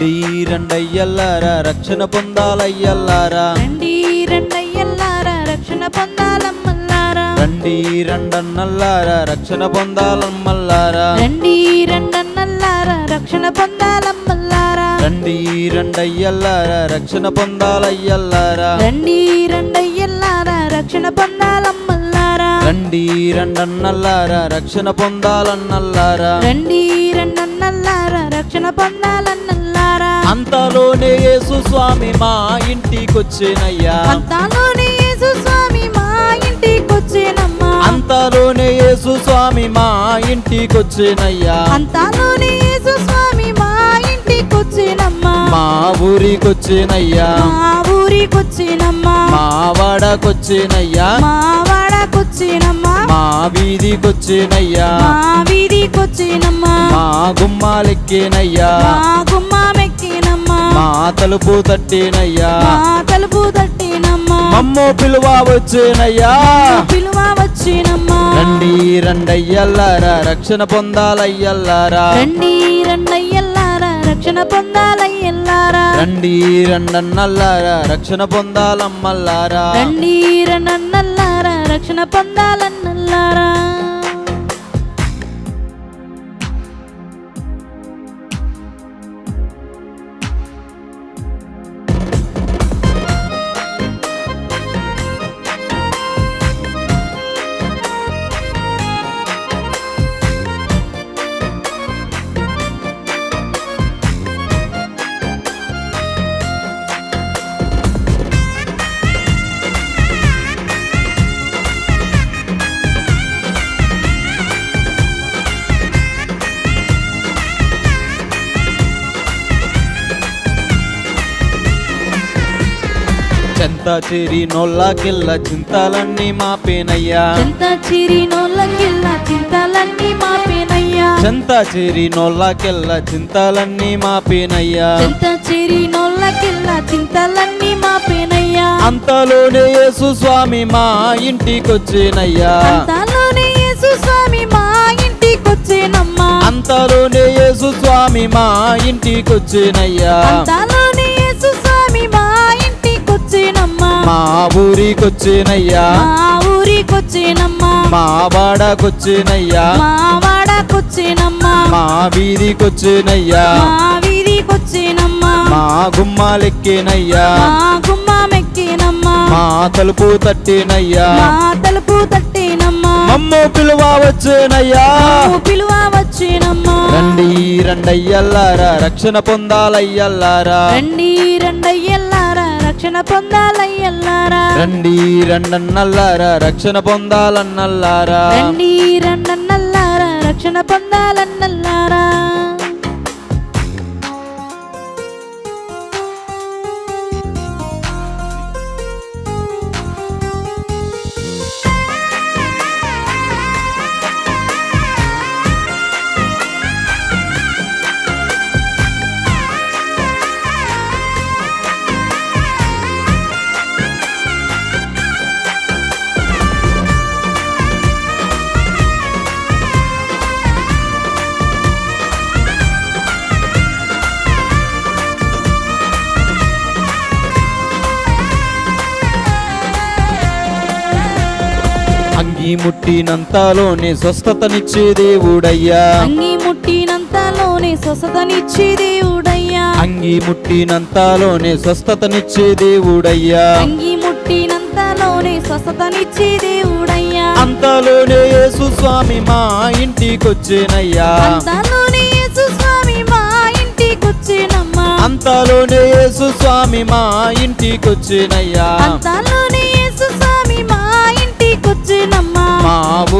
రండి రండయ్యల్లారా రక్షణ పొందాలయ్యల్లారా రండి రండయ్యల్లారా రక్షణ పొందాలమ్మల్లారా. రండి రండన్నల్లారా రక్షణ పొందాలమ్మల్లారా. రండి రండన్నల్లారా రక్షణ పొందాలమ్మల్లారా. రండి రండయ్యల్లారా రక్షణ పొందాలయ్యల్లారా రండి రండయ్యల్లారా రక్షణ పొందాలమ్మల్లారా. రండి రండన్నల్లారా రక్షణ పొందాలన్నల్లారా. రండి రండన్నల్లారా రక్షణ పొందాలన్నల్లారా అంతలోనే యేసు స్వామి మా ఇంటికొచ్చేనయ్యా. అంతాలోనే యేసు స్వామి మా ఇంటికొచ్చేనమ్మా. అంతలోనే యేసు స్వామి మా ఇంటికొచ్చేనయ్యా. అంతాలోనే యేసు స్వామి మా ఇంటికొచ్చేనమ్మా. మా ఊరికొచ్చేనయ్యా. మా ఊరికొచ్చేనమ్మా. మా వాడకొచ్చేనయ్యా. మా వాడకొచ్చేనమ్మా. మా వీధికొచ్చేనయ్యా. మా వీధికొచ్చేనమ్మా. మా గుమ్మాలెక్కేనయ్యా. మా మా తలుపు తట్టేనయ్యా. మా తలుపు తట్టేనమ్మా. మమ్మో పిలువ వచ్చేనయ్యా. పిలువ వచ్చినమ్మా. రండి రండయ్యల్లారా రక్షణ పొందాలయ్యల్లారా. రండి రండయ్యల్లారా రక్షణ పొందాలయ్యల్లారా. రండి రండన్నల్లారా రక్షణ పొందాలమ్మల్లారా. రండి రండన్నల్లారా రక్షణ పొందాలన్నల్లారా. చెంత చేరి నొల్లాకెళ్ళ చింతాలన్నీ మాపేనయ్యా. చెంత చిరి నోళ్ళకిల్లా చింతలన్నీ మాపేనయ్యా. చెంత చేరి నొల్లాకెళ్ళ చింతాలన్నీ మాపేనయ్యా. చెంత చిరి నోళ్ళకిల్లా చింతలన్నీ మాపేనయ్యా. అంతలోనే యేసు స్వామి మా ఇంటికొచ్చేనయ్యా. అంతాలోనే యేసు స్వామి మా ఇంటికొచ్చేనమ్మా. అంతలోనే యేసు స్వామి మా ఇంటికొచ్చేనయ్యా. అంతాలోనే మా ఊరికొచ్చేనయ్యా. మా ఊరికొచ్చేనమ్మా. మా వాడకొచ్చేనయ్యా. మా వాడకొచ్చేనమ్మా. మా వీధికొచ్చేనయ్యా. మా వీధికొచ్చేనమ్మా. మా గుమ్మాలెక్కేనయ్యా. మా గుమ్మామెక్కేనమ్మా మా తలుపు తట్టేనయ్యా. మా తలుపు తట్టేనమ్మా. మమ్మో పిలువ వచ్చేనయ్యా. పిలువ వచ్చేనమ్మా. రండి రండయ్యల్లారా రక్షణ పొందాలయ్యల్లారా. రండి రండయ్యల్లారా. రక్షణ పొందాలయ్యల్లారా. రండి రండన్నల్లారా రక్షణ పొందాలన్నల్లారా. రండి రండన్నల్లారా రక్షణ పొందాలన్నల్లారా. ముట్టినంతలోనే స్వస్థతనిచ్చే దేవుడయ్యా. అంగి ముట్టినంతలోనే స్వస్థతనిచ్చే దేవుడయ్యా. అంగి ముట్టినంతలోనే స్వస్థతనిచ్చే దేవుడయ్యా. అంగి ముట్టినంతలోనే స్వస్థతనిచ్చే దేవుడయ్యా. అంతలోనే యేసు స్వామి మా ఇంటికొచ్చేనయ్యా. అంతలోనే యేసు స్వామి మా ఇంటికొచ్చేనమ్మా. అంతలోనే యేసు స్వామి మా ఇంటికొచ్చేనయ్యా. అంతలోనే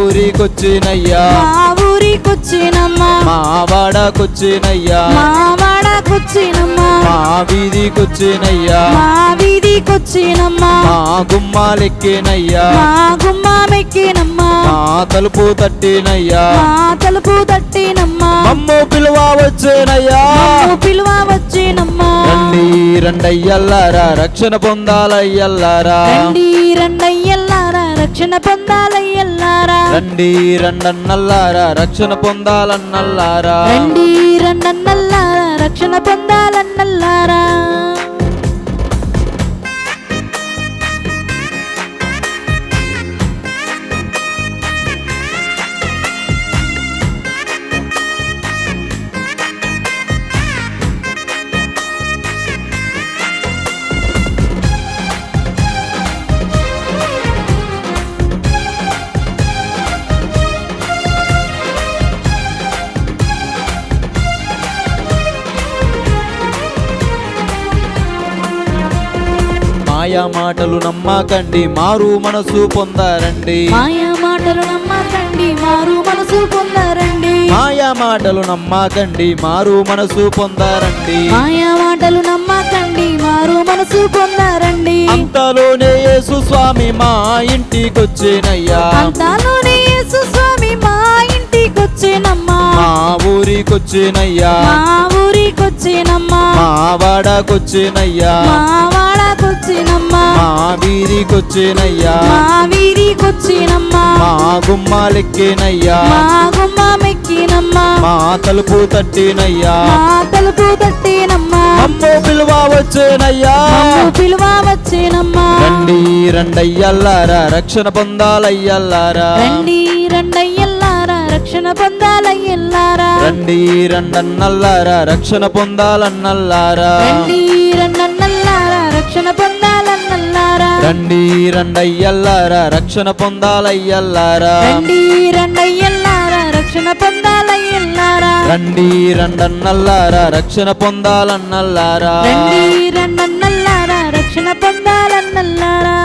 ఊరికొచ్చేనయ్యా మా ఊరికొచ్చేనమ్మా మా వాడకొచ్చేనయ్యా మా వాడకొచ్చేనమ్మా మా వీధికొచ్చేనయ్యా మా వీధికొచ్చేనమ్మా మా గుమ్మాలెక్కేనయ్యా మా గుమ్మామెక్కేనమ్మా మా తలుపు తట్టేనయ్యా మా తలుపు తట్టేనమ్మా మమ్మో పిలువ వచ్చేనయ్యా పిలువ వచ్చేనమ్మా రండి రండయ్యల్లారా రక్షణ పొందాలయ్యల్లారా. రండి రండయ్యల్లారా రక్షణ పొందాలయ్యల్లారా? రండి రండన్నల్లారా రక్షణ పొందాలన్నల్లారా? రండి రండన్నల్లారా రక్షణ పొందాలన్నల్లారా? మాయా మాటలు నమ్మకండి మారు మనసు పొందారండి. మాయా మాటలు నమ్మకండి మారు మనసు పొందారండి. మాయా మాటలు నమ్మకండి మారు మనసు పొందారండి. మాయా మాటలు నమ్మకండి మారు మనసు పొందారండి. అంతలోనే యేసు స్వామి మా ఇంటికొచ్చేనయ్యా. అంతాలోనే యేసు స్వామి మా ఇంటికొచ్చేనమ్మా. మా ఊరికొచ్చేనయ్యా. మా ఊరికొచ్చేనమ్మా. మా వాడకొచ్చేనయ్యా. మా వాడకొచ్చేనమ్మా మా వీరికొచ్చేనయ్యా మా వీరికొచ్చేనమ్మా మా గుమ్మాలెక్కేనయ్యా. మా గుమ్మ మెక్కినమ్మా మా తలుపు తట్టినయ్యా. మా తలుపు తట్టేనమ్మా. అమ్మో పిలువ వచ్చేనయ్యా. పిలువ వచ్చేనమ్మా. రండి రండయ్యల్లారా రక్షణ పొందాలయ్యల్లారా. రండి రండయ్యల్లారా రక్షణ పొందాలయ్యల్లారా. రండి రండన్నల్లారా రక్షణ పొందాలన్నల్లారా. రండి పొందాలన్నల్లారా రండి రండయ్యల్లారా రక్షణ పొందాలయ్యల్లారా? రండి రండయ్యల్లారా రక్షణ పొందాలయ్యల్లారా? రండి రండన్నల్లారా రక్షణ పొందాలన్నల్లారా? రండి రండన్నల్లారా రక్షణ పొందాలన్నల్లారా?